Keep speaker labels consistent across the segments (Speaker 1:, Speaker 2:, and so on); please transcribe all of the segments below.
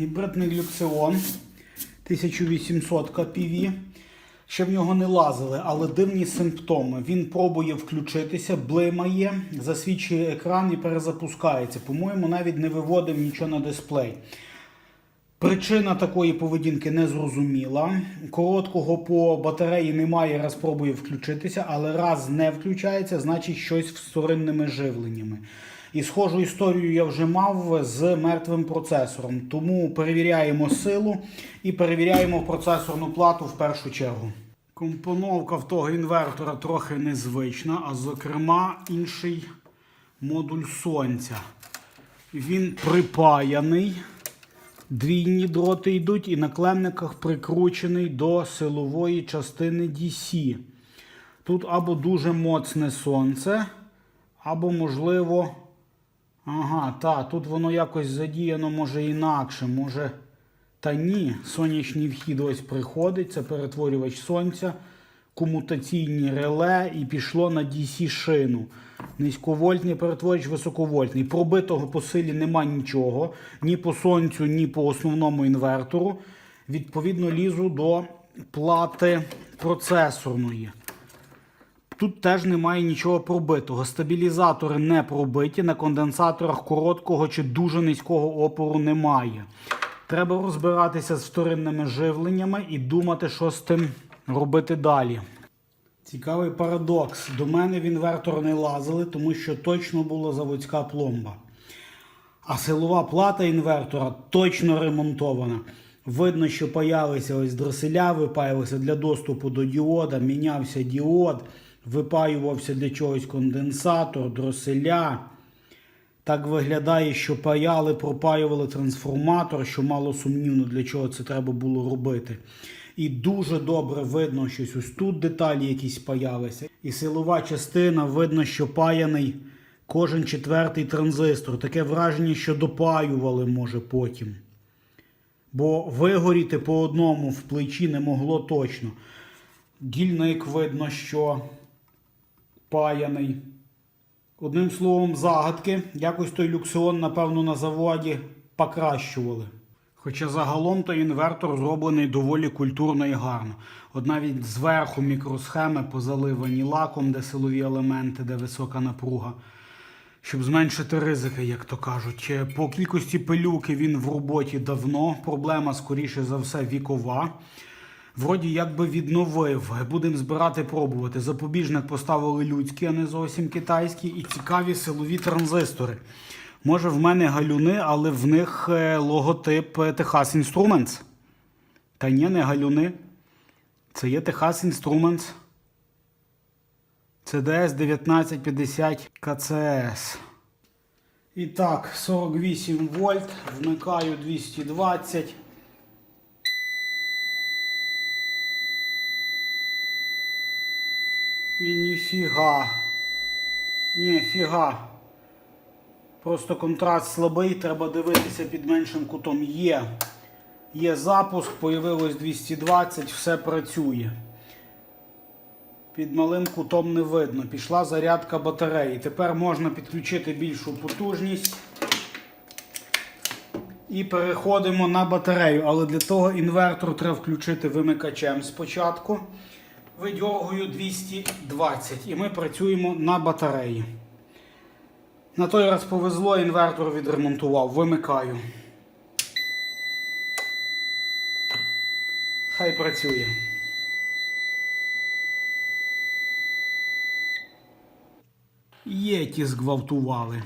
Speaker 1: Гібридний люксеон 1800 KPV. Ще в нього не лазили, але дивні симптоми. Він пробує включитися, блимає, засвічує екран і перезапускається. По-моєму, навіть не виводив нічого на дисплей. Причина такої поведінки не зрозуміла. Короткого по батареї немає, раз пробує включитися, але раз не включається, значить щось з вторинними живленнями. І схожу історію я вже мав з мертвим процесором. Тому перевіряємо силу і перевіряємо процесорну плату в першу чергу. Компоновка в того інвертора трохи незвична, а зокрема інший модуль сонця. Він припаяний. Двійні дроти йдуть і на клемниках прикручений до силової частини DC. Тут або дуже моцне сонце, або, можливо. Ага, та, тут воно якось задіяно, може інакше. Може. Та ні, сонячний вхід ось приходить, це перетворювач сонця, комутаційні реле і пішло на DC шину. Низьковольтний перетворювач високовольтний. Пробитого по силі нема нічого, ні по сонцю, ні по основному інвертору. Відповідно, лізу до плати процесорної. Тут теж немає нічого пробитого. Стабілізатори не пробиті, на конденсаторах короткого чи дуже низького опору немає. Треба розбиратися з вторинними живленнями і думати, що з тим робити далі. Цікавий парадокс. До мене в інвертор не лазили, тому що точно була заводська пломба. А силова плата інвертора точно ремонтована. Видно, що паялися ось дроселя, випаювалися для доступу до діода, мінявся діод, випаювався для чогось конденсатор, дроселя. Так виглядає, що паяли, пропаювали трансформатор, що мало сумнівно, для чого це треба було робити. І дуже добре видно, що ось тут деталі якісь паялися. І силова частина видно, що паяний кожен четвертий транзистор. Таке враження, що допаювали може потім. Бо вигоріти по одному в плечі не могло точно. Дільник видно, що паяний. Одним словом, загадки. Якось той люксеон, напевно, на заводі покращували. Хоча загалом той інвертор зроблений доволі культурно і гарно. От навіть зверху мікросхеми позаливані лаком, де силові елементи, де висока напруга, щоб зменшити ризики, як то кажуть. Е, По кількості пилюки він в роботі давно. Проблема, скоріше за все, вікова. Вроді якби відновив. Будемо збирати пробувати. Запобіжник поставили людський, а не зовсім китайський, і цікаві силові транзистори. Може, в мене галюни, але в них е, логотип е, Texas Instruments. Та ні, не галюни. Це є Texas Instruments. CDS 1950 КЦС. І так, 48 вольт. Вмикаю 220. І ніфіга. Ні, фіга. Просто контраст слабий, треба дивитися під меншим кутом. Є. Є запуск, появилось 220, все працює. Під малим кутом не видно. Пішла зарядка батареї. Тепер можна підключити більшу потужність. І переходимо на батарею. Але для того інвертор треба включити вимикачем спочатку. Видьоргую 220 і ми працюємо на батареї. На той раз повезло, інвертор відремонтував. Вимикаю. Хай працює. Єті зґвалтували.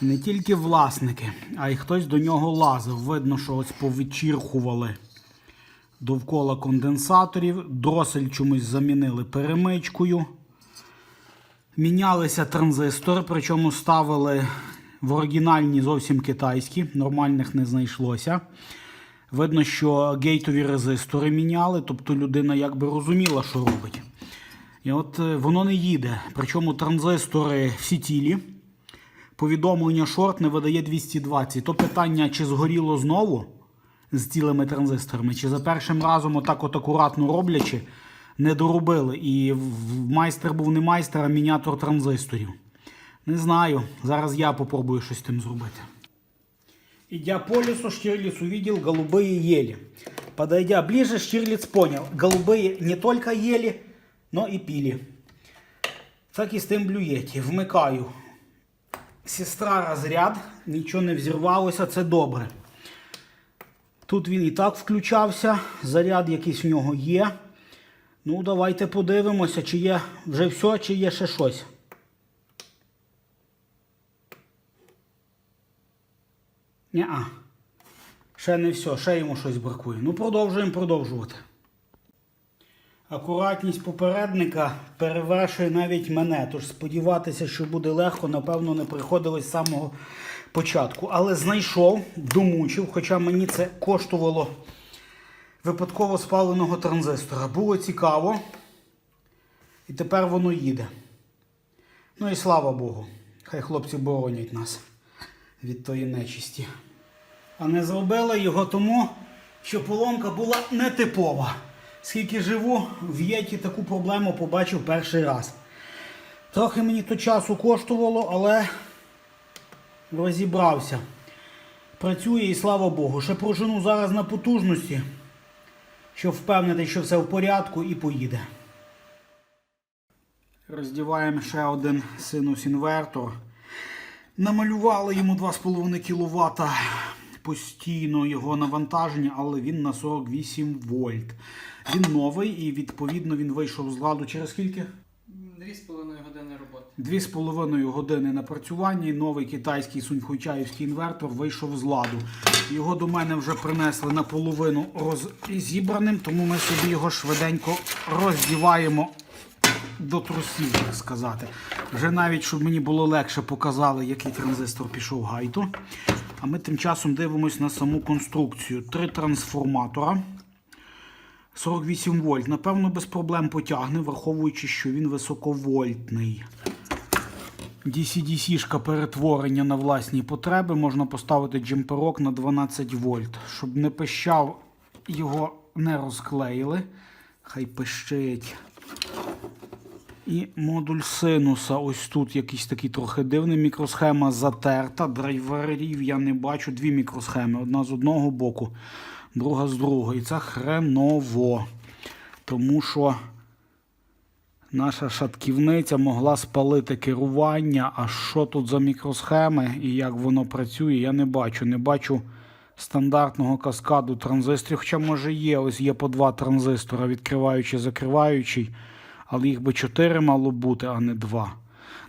Speaker 1: Не тільки власники, а й хтось до нього лазив. Видно, що ось повичірхували довкола конденсаторів. Дросель чомусь замінили перемичкою. Мінялися транзистори, причому ставили в оригінальні зовсім китайські, нормальних не знайшлося. Видно, що гейтові резистори міняли, тобто людина якби розуміла, що робить. І от е, воно не їде. Причому транзистори всі цілі. Повідомлення шорт не видає 220. То питання, чи згоріло знову з цілими транзисторами, чи за першим разом, отак от акуратно роблячи, не доробили. І майстер був не майстер, а мінятор транзисторів. Не знаю. Зараз я попробую щось з тим зробити. Идя по лесу, Штирлиц увидел голубые ели. Подойдя ближе, Штирлиц понял, голубые не только ели, но и пили. Так і з тим блюєті. Вмикаю. Сестра розряд, нічого не взірвалося, це добре. Тут він і так включався, заряд якийсь в нього є. Ну, давайте подивимося, чи є вже все, чи є ще щось. Ня-а. Ще не все, ще йому щось бракує. Ну, продовжуємо продовжувати. Акуратність попередника перевершує навіть мене, тож сподіватися, що буде легко, напевно, не приходилось з самого початку. Але знайшов, домучив, хоча мені це коштувало випадково спаленого транзистора. Було цікаво. І тепер воно їде. Ну і слава Богу. Хай хлопці боронять нас від тої нечисті. А не зробила його тому, що поломка була нетипова. Скільки живу, в Єті таку проблему побачив перший раз. Трохи мені то часу коштувало, але розібрався. Працює і слава Богу. Ще прожену зараз на потужності, щоб впевнити, що все в порядку і поїде. Роздіваємо ще один синус-інвертор. Намалювали йому 2,5 кВт постійно його навантаження, але він на 48 вольт. Він новий і відповідно він вийшов з ладу через скільки?
Speaker 2: Дві з половиною години роботи.
Speaker 1: Дві з половиною години напрацювання. і Новий китайський суньхуйчаївський інвертор вийшов з ладу. Його до мене вже принесли наполовину розібраним, тому ми собі його швиденько роздіваємо до трусів, так сказати. Вже навіть, щоб мені було легше, показали, який транзистор пішов гайту. А ми тим часом дивимось на саму конструкцію. Три трансформатора. 48 вольт. Напевно, без проблем потягне, враховуючи, що він високовольтний. DC-DC-шка перетворення на власні потреби. Можна поставити джемперок на 12 вольт. Щоб не пищав, його не розклеїли. Хай пищить. І модуль синуса. Ось тут якийсь такий трохи дивний. Мікросхема затерта. Драйверів я не бачу. Дві мікросхеми. Одна з одного боку, друга з другого. І це хреново. Тому що наша шатківниця могла спалити керування. А що тут за мікросхеми і як воно працює, я не бачу. Не бачу стандартного каскаду транзисторів. Хоча, може, є. Ось є по два транзистора, відкриваючий, закриваючий. Але їх би чотири мало бути, а не два.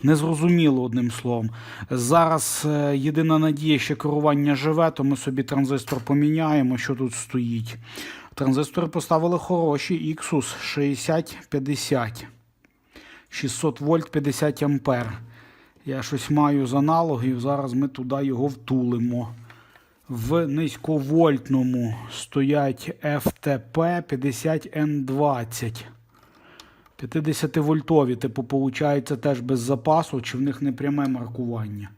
Speaker 1: Незрозуміло одним словом. Зараз е, єдина надія, що керування живе, то ми собі транзистор поміняємо, що тут стоїть. Транзистори поставили хороші Xus 6050. 600 вольт 50 ампер. Я щось маю з аналогів, зараз ми туди його втулимо. В низьковольтному стоять FTP 50N20. 50-вольтові, типу, получається теж без запасу, чи в них не пряме маркування.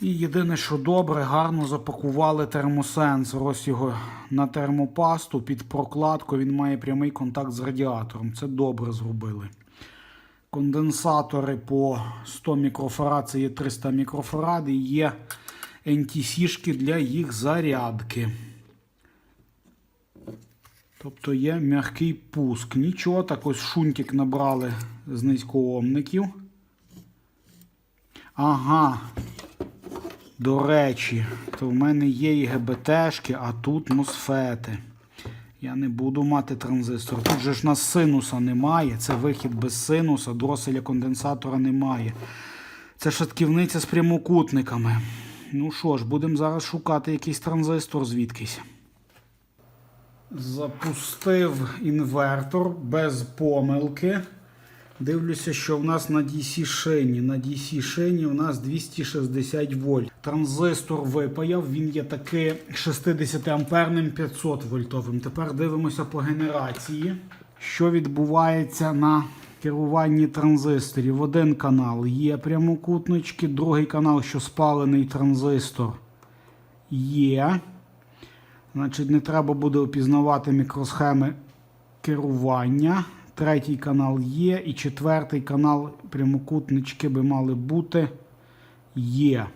Speaker 1: І єдине, що добре, гарно запакували термосенсор. Ось його на термопасту під прокладку. Він має прямий контакт з радіатором. Це добре зробили. Конденсатори по 100 мікрофарад, це є 300 мікрофарад, і є NTC-шки для їх зарядки. Тобто є м'який пуск. Нічого, так ось шунтик набрали з низькоомників. Ага. До речі, то в мене є і ГБТшки, а тут мосфети. Я не буду мати транзистор. Тут же ж нас синуса немає. Це вихід без синуса, дроселя конденсатора немає. Це шатківниця з прямокутниками. Ну що ж, будемо зараз шукати якийсь транзистор звідкись. Запустив інвертор без помилки. Дивлюся, що в нас на DC шині. На DC шині у нас 260 вольт. Транзистор випаяв, він є таки 60 амперним 500 вольтовим. Тепер дивимося по генерації, що відбувається на керуванні транзисторів. Один канал є прямокутнички, другий канал, що спалений транзистор є. Значить, не треба буде опізнавати мікросхеми керування. Третій канал є. І четвертий канал прямокутнички би мали бути. Є.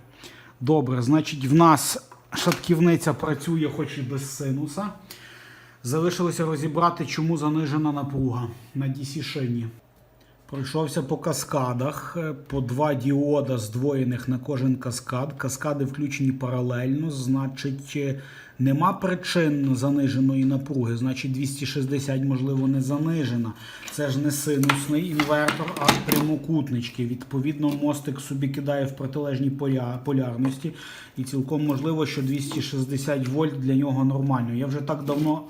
Speaker 1: Добре, значить, в нас шатківниця працює, хоч і без синуса. Залишилося розібрати, чому занижена напруга на DC шині. Пройшовся по каскадах, е, по два діода здвоєних на кожен каскад. Каскади включені паралельно, значить, е, нема причин заниженої напруги. Значить, 260, можливо, не занижена. Це ж не синусний інвертор, а прямокутнички. Відповідно, мостик собі кидає в протилежній поля- полярності. І цілком можливо, що 260 вольт для нього нормально. Я вже так давно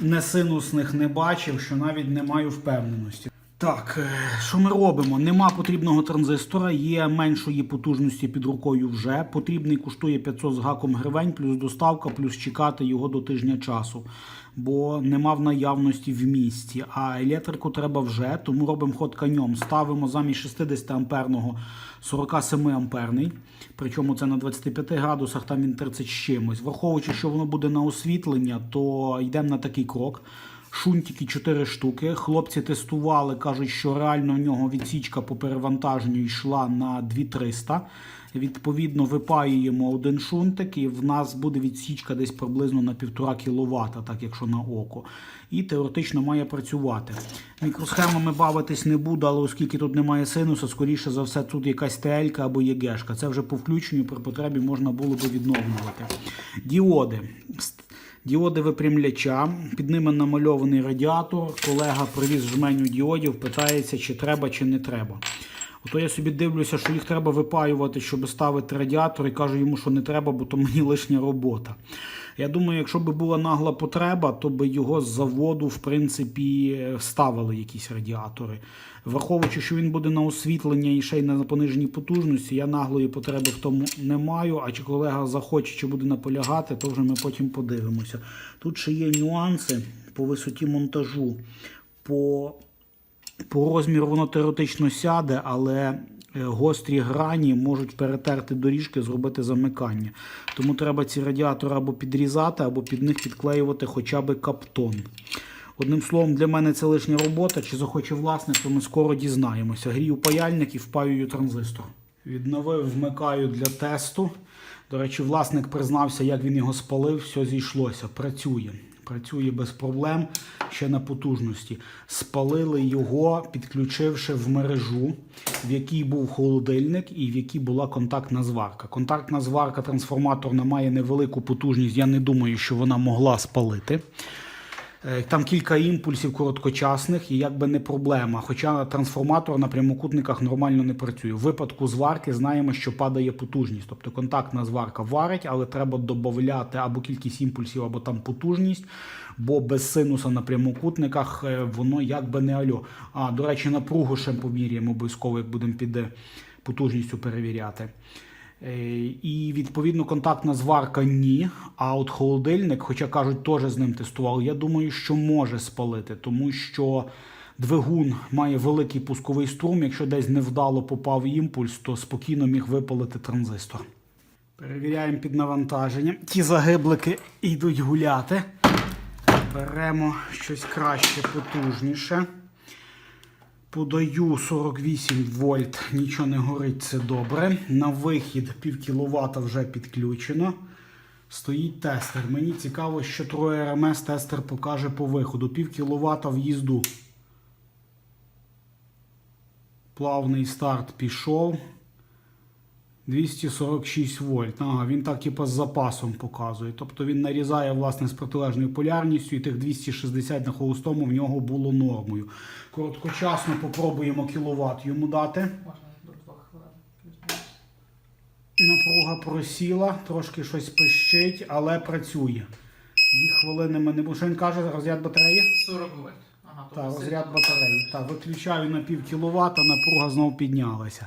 Speaker 1: не синусних не бачив, що навіть не маю впевненості. Так, е, що ми робимо? Нема потрібного транзистора, є меншої потужності під рукою вже. Потрібний коштує 500 з гаком гривень, плюс доставка, плюс чекати його до тижня часу. Бо нема в наявності в місті. А електрику треба вже, тому робимо ход конем. Ставимо замість 60 амперного 47 амперний. Причому це на 25 градусах, там він 30 з чимось. Враховуючи, що воно буде на освітлення, то йдемо на такий крок. Шунтики 4 штуки. Хлопці тестували, кажуть, що реально в нього відсічка по перевантаженню йшла на 2300. Відповідно, випаюємо один шунтик, і в нас буде відсічка десь приблизно на 1,5 кВт, так якщо на око. І теоретично має працювати. Мікросхемами бавитись не буду, але оскільки тут немає синуса, скоріше за все, тут якась ТЛ або ЄГшка. Це вже по включенню при потребі можна було би відновлювати. Діоди. Діоди випрямляча, під ними намальований радіатор. Колега привіз жменю діодів, питається, чи треба, чи не треба. Ото я собі дивлюся, що їх треба випаювати, щоб ставити радіатор, і кажу йому, що не треба, бо то мені лишня робота. Я думаю, якщо б була нагла потреба, то би його з заводу, в принципі, ставили якісь радіатори. Враховуючи, що він буде на освітлення і ще й на пониженій потужності, я наглої потреби в тому не маю. А чи колега захоче, чи буде наполягати, то вже ми потім подивимося. Тут ще є нюанси по висоті монтажу. По по розміру воно теоретично сяде, але е, гострі грані можуть перетерти доріжки, зробити замикання. Тому треба ці радіатори або підрізати, або під них підклеювати хоча б каптон. Одним словом, для мене це лишня робота. Чи захоче власник, то ми скоро дізнаємося. Грію паяльник і впаюю транзистор. Відновив, вмикаю для тесту. До речі, власник признався, як він його спалив, все зійшлося. Працює. Працює без проблем ще на потужності. Спалили його, підключивши в мережу, в якій був холодильник і в якій була контактна зварка. Контактна зварка трансформаторна має невелику потужність. Я не думаю, що вона могла спалити. Е, Там кілька імпульсів короткочасних і якби не проблема. Хоча трансформатор на прямокутниках нормально не працює. В випадку зварки знаємо, що падає потужність. Тобто контактна зварка варить, але треба додати або кількість імпульсів, або там потужність, бо без синуса на прямокутниках е, воно якби не альо. А, до речі, напругу ще поміряємо обов'язково, як будемо під е, потужністю перевіряти. Е, І відповідно контактна зварка ні. А от холодильник, хоча кажуть, теж з ним тестували, я думаю, що може спалити, тому що двигун має великий пусковий струм. Якщо десь невдало попав імпульс, то спокійно міг випалити транзистор. Перевіряємо під навантаженням. Ті загиблики йдуть гуляти. Беремо щось краще, потужніше. Подаю 48 вольт, нічого не горить, це добре. На вихід пів кіловата вже підключено. Стоїть тестер. Мені цікаво, що троє РМС тестер покаже по виходу. Пів кіловата в'їзду. Плавний старт пішов. 246 вольт. Ага, він так типу з запасом показує. Тобто він нарізає власне з протилежною полярністю, і тих 260 на холостому в нього було нормою. Короткочасно попробуємо кіловат йому дати.
Speaker 2: Можна до 2 хвилин. плюс-мінус.
Speaker 1: Напруга просіла, трошки щось пищить, але працює. Дві хвилини ми не будемо. Що він каже, розряд батареї?
Speaker 2: 40 вольт. Ага,
Speaker 1: Так,
Speaker 2: тобто
Speaker 1: розряд батареї. Так, виключаю на пів кіловата, напруга знову піднялася.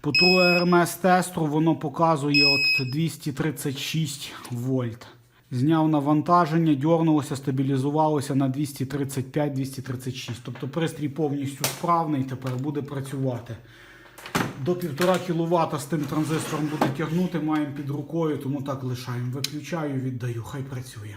Speaker 1: По RMS тестру воно показує от 236 вольт. Зняв навантаження, дьорнулося, стабілізувалося на 235-236. Тобто пристрій повністю справний, тепер буде працювати. До 1,5 кВт з тим транзистором буде тягнути, маємо під рукою, тому так лишаємо. Виключаю, віддаю, хай працює.